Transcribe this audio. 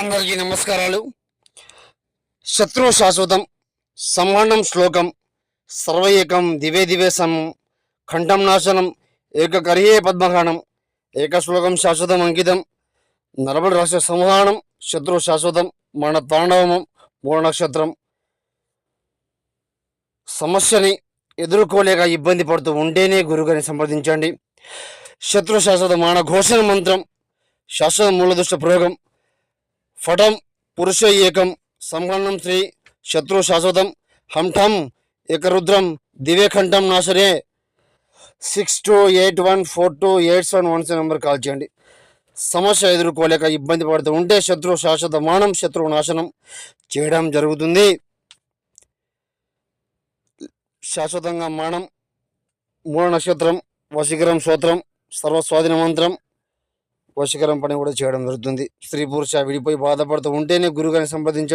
అందరికీ నమస్కారాలు. శత్రు శాశ్వతం సంవరణం శ్లోకం సర్వైకం దివే దివే సం ఖండం నాశనం ఏకకర్యే పద్మఘానం ఏక శ్లోకం శాశ్వతం అంకితం నరబడి రాష్ట్ర సంహానం శత్రు శాశ్వతం మన తాండవమం మూల నక్షత్రం. సమస్యని ఎదుర్కోలేక ఇబ్బంది పడుతూ ఉంటేనే గురుగారిని సంప్రదించండి. శత్రు శాశ్వత మాన ఘోషణ మంత్రం శాశ్వత మూలదృష్ట ప్రయోగం ఫటం పురుష ఏకం సంహరణం శ్రీ శత్రు శాశ్వతం హంఠం ఏకరుద్రం దివేఖంఠం నాశనే six two eight one four two eight seven one seven number call చేయండి. సమస్య ఎదుర్కోలేక ఇబ్బంది పడుతూ ఉంటే శత్రు శాశ్వత మానం శత్రువు నాశనం చేయడం జరుగుతుంది. శాశ్వతంగా మానం మూల నక్షత్రం వశీకరం స్తోత్రం సర్వస్వాధీన మంత్రం వశీకరం పని కూడా చేయడం జరుగుతుంది. స్త్రీ పురుష విడిపోయి బాధపడుతూ ఉంటేనే గురుగారిని సంప్రదించండి